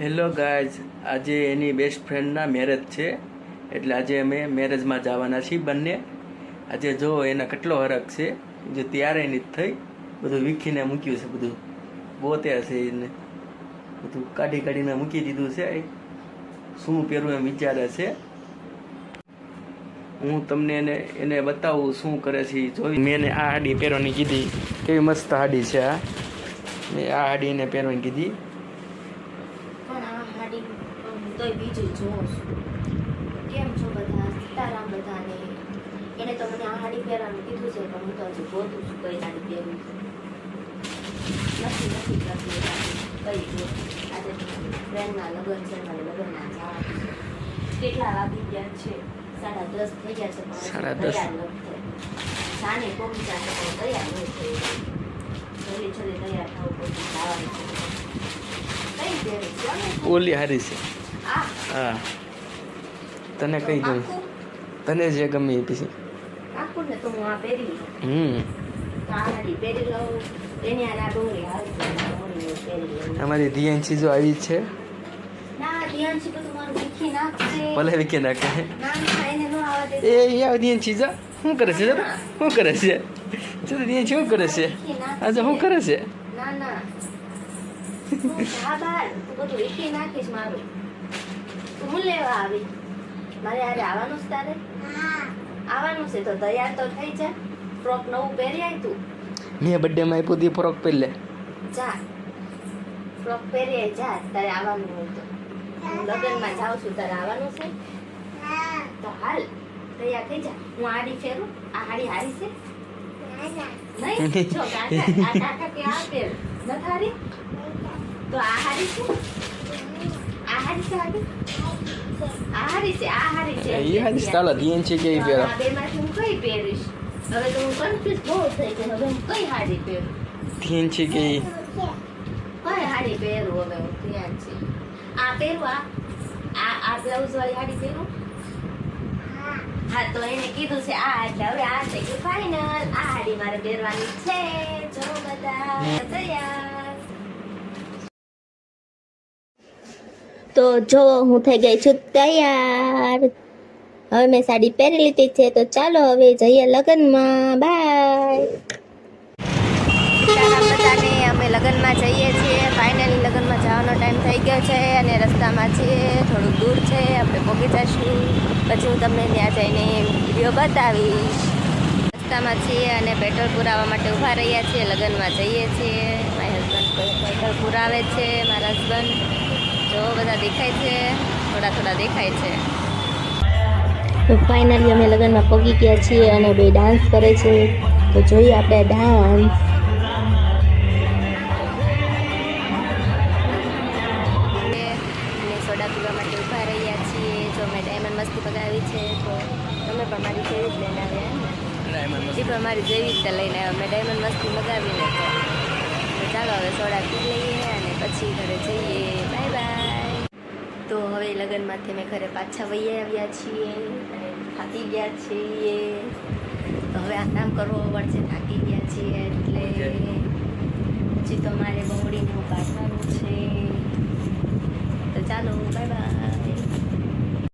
Hello guys આજે એની best ફ્રેન્ડના marriage છે. એટલે આજે અમે મેરેજમાં જવાના છીએ બંને. આજે જો એના કેટલો હરખ છે, જે ત્યારે એની થઈ. બધું વીખીને મૂક્યું છે બધું. ગોતે હશે એને. બધું કાઢી કાઢીને મૂકી દીધું છે. શું પહેરવું એમ વિચારે છે. હું તમને એને એને બતાવું શું કરે છે જોઈ. મેં એને આ હાડી પહેરવાની કીધી. કેવી મસ્ત હાડી છે આ. મેં આ હાડી એને પહેરવાની કીધી. પણ તો બીજું જોઉં છું કેમ છો બધા? સીતારામ બધાને. એને તો મને આ હાડી પહેરવાનું કીધું છે પણ હું તો હજી ગોતું છું કઈ હાડી પહેરું. નથી નથી કરતી કઈ જો. આજે ફ્રેન્ડના લગ્ન છે મારે લગ્નના જવાનું કેટલા વાગી ગયા છે? સાડા દસ થઈ ગયા છે સાડા દસ. પહોંચ્યા છે પણ તૈયાર નથી થઈ જલ્દી જલ્દી તૈયાર થવું પડશે જવાનું છે કઈ પહેરવી છે અમે ઓલી હારી છે. હા. તને કઈ ગમે તને જે ગમી એ પછી હમ. અમારી રિયાન જો આવી છે. ભલે વિકે નાખે. એ યાર રિયાન ચીજા શું કરે છે? શું કરે છે? ચાલો શું કરે છે? આજે શું કરે છે? ના ના. તું જા બહાર બધું વીખી નાખીશ મારું તું હું લેવા આવી મારે હારે આવવાનું છે તારે આવવાનું છે તો તૈયાર તો થઈ જા ફ્રોક નવું પહેરી આય તું મેં આપ્યું તી ફ્રોક પહેરી લે. જા. ફ્રોક પહેરી જા. તારે આવવાનું હોય તો. હું લગ્નમાં જાઉં છું તારે આવવાનું છે? તો હાલ તૈયાર થઈ જા. હું આડી ફેરું આ હાડી હારી છે? નહીં? જો કાકા આ કાકા કે આ પહેર નથી થારી તો આ હારી છે? આ હારી છે આ હારી છે આ હારી છે. એ હારી ચાલો રિયાન છે કે પહેરો? બેમાંથી હું કઈ પહેરીશ? હવે તો હું કન્ફ્યુઝ બહુ થઈ ગઈ. હવે હું કઈ હાડી પહેરું? રિયાન છે કે કઈ હાડી પહેરું હવે હું? ધ્યાન છે. આ પહેરું આ? આ બ્લાઉઝ વાળી હાડી પહેરું? હા તો એને કીધું છે આ એટલે હવે આ થઈ ગયું ફાઇનલ આ હાડી મારે પહેરવાની છે. જો બધા તૈયાર તો જો હું થઈ ગઈ છું તૈયાર. હવે મેં સાડી પહેરી લીધી છે, તો ચાલો હવે જઈએ લગ્નમાં. બાય બધાને અમે લગ્નમાં જઈએ છીએ. ફાઇનલી લગ્નમાં જવાનો ટાઈમ થઈ ગયો છે અને રસ્તામાં છીએ થોડુંક દૂર છે, આપણે પહોંચી જઈશું. પછી હું તમને ત્યાં જઈને વીડિયો બતાવીશ. રસ્તામાં છીએ અને પેટ્રોલ પુરાવા માટે ઊભા રહ્યા છીએ. લગ્નમાં જઈએ છીએ. મારા હસબન્ડ પેટ્રોલ પુરાવે છે, મારા હસબન્ડ જો બધા દેખાય છે થોડા થોડા દેખાય છે. તો ફાઇનલી અમે લગ્નમાં પગી ગયા છીએ અને બે ડાન્સ કરે છે. તો જોઈએ આપણે ડાન્સ અને સોડા પીવા માટે ઊભા રહ્યા છીએ. જો મેં ડાયમંડ મસ્તી પગાવી છે તો તમે પણ મારી જેવી જ લઈને આવ્યા એ પણ મારી જેવી જ લઈને આવ્યા. મેં ડાયમંડ મસ્તી મગાવીને તો. ચાલો હવે સોડા પી લઈએ અને પછી ઘરે જઈએ. બાય બાય તો હવે લગ્નમાંથી અમે ઘરે પાછા વહી આવ્યા છીએ અને થાકી ગયા છીએ. હવે આરામ કરવો પડશે, થાકી ગયા છીએ એટલે